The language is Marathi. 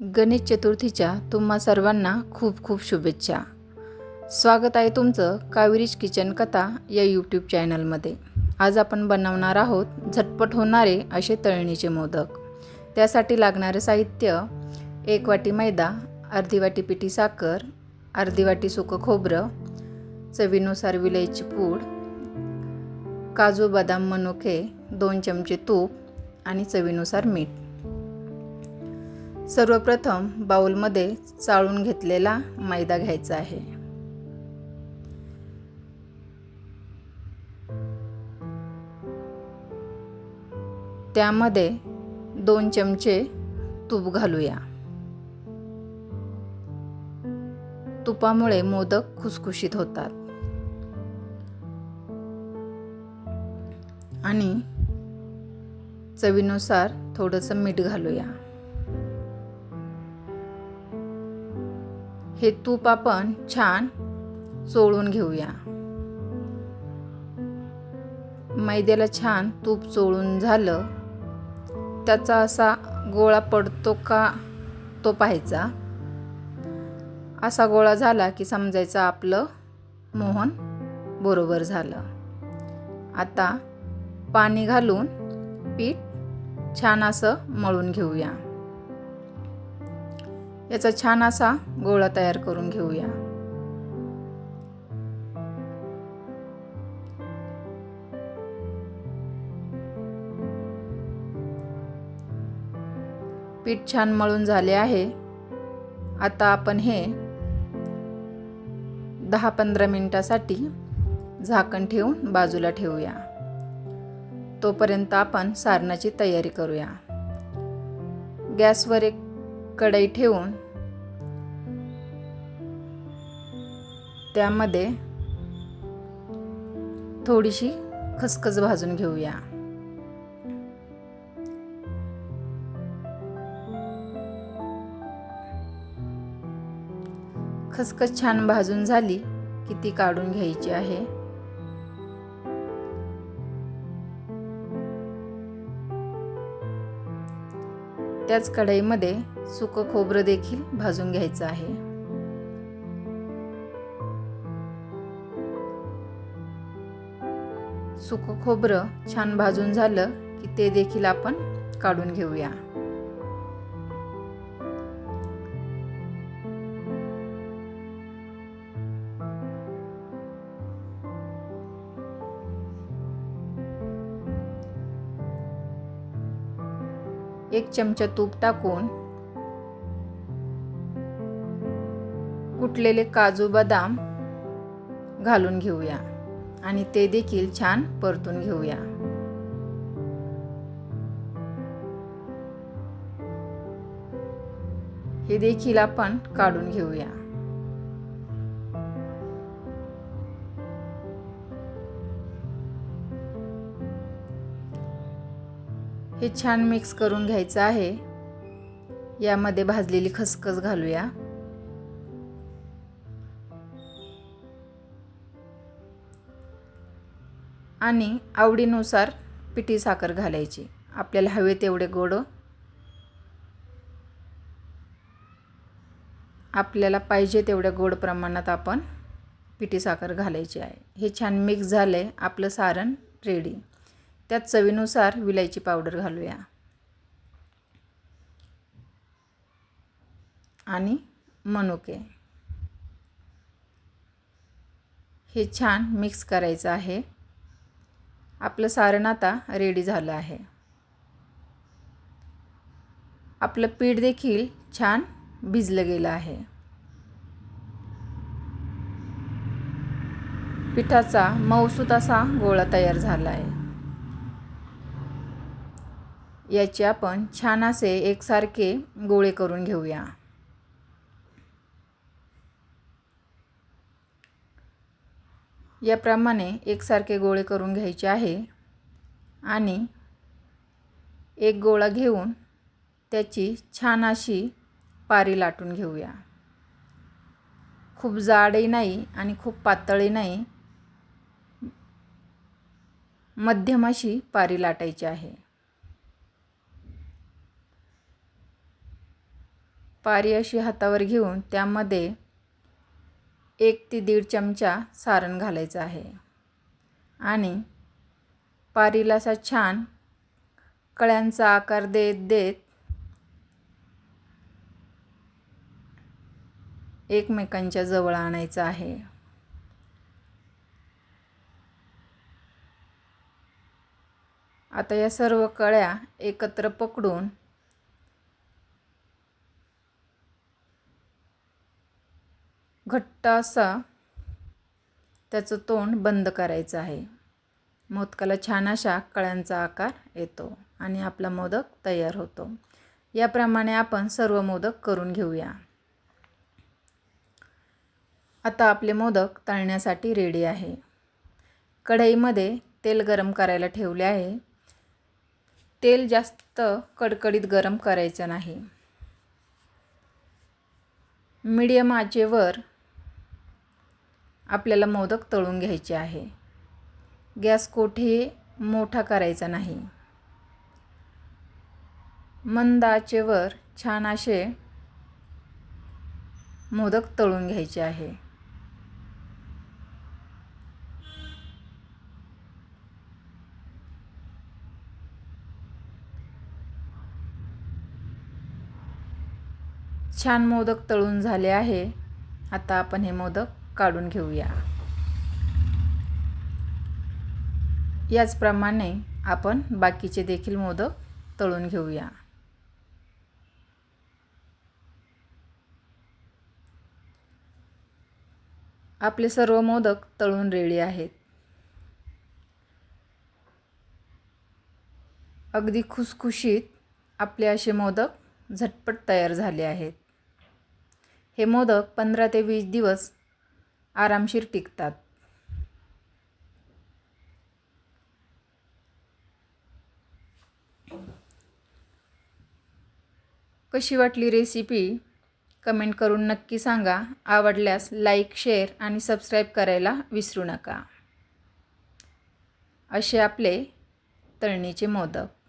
गणेश चतुर्थीच्या तुम्हा सर्वांना खूप खूप शुभेच्छा. स्वागत आहे तुमचं कावेरीज किचन कथा या यूट्यूब चॅनलमध्ये. आज आपण बनवणार आहोत झटपट होणारे असे तळणीचे मोदक. त्यासाठी लागणारे साहित्य एक वाटी मैदा अर्धी वाटी पिठी साखर अर्धी वाटी सुकं खोबरं चवीनुसार विलायची पूड काजू बदाम मनुके दोन चमचे तूप आणि चवीनुसार मीठ. सर्वप्रथम बाउलमध्ये चाळून घेतलेला मैदा घ्यायचा आहे. त्यामध्ये दोन चमचे तूप घालूया. तुपामुळे मोदक खुसखुशीत होतात. आणि चवीनुसार थोडंसं मीठ घालूया. हे तूप आपण छान चोळून घेऊया. मैद्याला छान तूप चोळून झालं. त्याचा असा गोळा पडतो का तो पाहायचा. असा गोळा झाला की समजायचं आपलं मोहन बरोबर झालं. आता पाणी घालून पीठ छान असं मळून घेऊया. याचा छान असा गोळा तयार करून घेऊया. पीठ छान मळून झाले आहे. आता आपण हे दहा पंधरा मिनिटासाठी झाकण ठेवून बाजूला ठेवूया. तोपर्यंत आपण सारणाची तयारी करूया. गॅसवर एक कढई ठेवून त्यामध्ये थोडीशी खसखस भाजून घेऊया. खसखस छान भाजून झाली की ती काढून घ्यायची आहे. त्याच कढईमध्ये सुकं खोबरं देखील भाजून घ्यायचं आहे. सुकं खोबरं छान भाजून झालं की ते देखील आपण काढून घेऊया. एक चमचा तूप टाकून कुटलेले काजू बदाम घालून घेऊया. आणि ते देखील छान परतून घेऊया. हे देखील आपण काढून घेऊया. हे छान मिक्स करून घ्यायचं आहे. यामध्ये भाजलेली खसखस घालूया. आणि आवडीनुसार पिठी साखर घालायची. आपल्याला हवे तेवढे गोड. आपल्याला पाहिजे तेवढ्या गोड प्रमाणात आपण पिठी साखर घालायची आहे. हे छान मिक्स झालं आहे आपलं सारण रेडी त्यात चवीनुसार विलायची पावडर घालूया. आणि मनुके. हे छान मिक्स करायचं आहे. आपलं सारण आता रेडी झालं आहे. आपलं पीठ देखील छान भिजलं गेलं आहे. पिठाचा मऊसूत असा गोळा तयार झाला आहे. याचे आपण छान असे एकसारखे गोळे करून घेऊया. याप्रमाणे एकसारखे गोळे करून घ्यायचे आहे आणि एक गोळा घेऊन त्याची छान अशी पारी लाटून घेऊया. खूप जाडही नाही आणि खूप पातळही नाही. मध्यम अशी पारी लाटायची आहे. पारी अशी हातावर घेऊन त्यामध्ये एक ते दीड चमचा सारण घालायचं आहे. आणि पारीला असा छान कळ्यांचा आकार देत देत एकमेकांच्या जवळ आणायचं आहे. आता या सर्व कळ्या एकत्र पकडून घट्ट असा त्याचं तोंड बंद करायचं आहे. मोदकाला छान अशा कळ्यांचा आकार येतो आणि आपला मोदक तयार होतो. याप्रमाणे आपण सर्व मोदक करून घेऊया. आता आपले मोदक तळण्यासाठी रेडी आहे. कढईमध्ये तेल गरम करायला ठेवले आहे. तेल जास्त कडकडीत गरम करायचं नाही. मीडियम आचेवर आपल्याला मोदक तळून घ्यायचे आहे. गॅस कोठे मोठा करायचा नाही. मंदाचेवर छान असे मोदक तळून घ्यायचे आहे. छान मोदक तळून झाले आहे. आता आपण हे मोदक काढून घेऊया. याचप्रमाणे आपण बाकीचे देखील मोदक तळून घेऊया. आपले सर्व मोदक तळून रेडी आहेत. अगदी खुसखुशीत आपले असे मोदक झटपट तयार झाले आहेत. हे मोदक पंधरा ते वीस दिवस आरामशीर टिकतात. कशी वाटली रेसिपी कमेंट करून नक्की सांगा. आवडल्यास लाईक शेअर आणि सबस्क्राईब करायला विसरू नका. असे आपले तळणीचे मोदक.